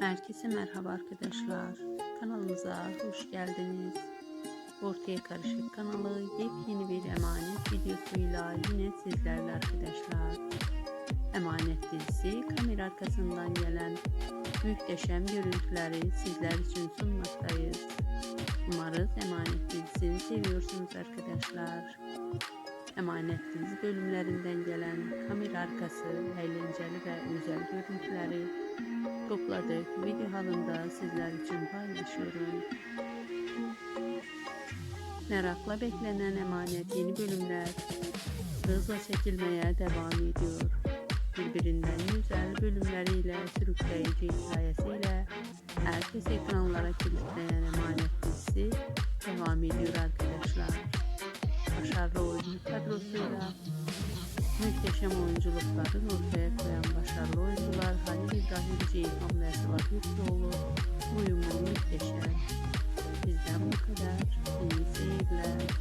Herkese merhaba arkadaşlar. Kanalımıza hoş geldiniz. Ortaya Karışık kanalı yepyeni bir emanet videosuyla yine sizlerle arkadaşlar. Emanet dizisi kamera arkasından gelen muhteşem görüntüleri sizler için sunmaktayız. Umarız Emanet dizisini seviyorsunuz arkadaşlar. Emanet dizi bölümlerinden gelen kamera arkası, eğlenceli ve özel görüntüleri topladık video halinde sizler için paylaşıyorum. Merakla beklenen emanet yeni bölümler hızla çekilmeye devam ediyor. Birbirinden güzel bölümleriyle, sürükleyici hikayesiyle herkes ekranlara kilitleyen emanet dizisi devam ediyor arkadaşlar. Başarılı oyuncu kadrosuyla Muhteşem oyunculukların ortaya koyan başarılı Türkiye'yi hamle Vakıflıoğlu uyumu muhteşem. Bizden bu kadar. İyi seyirler.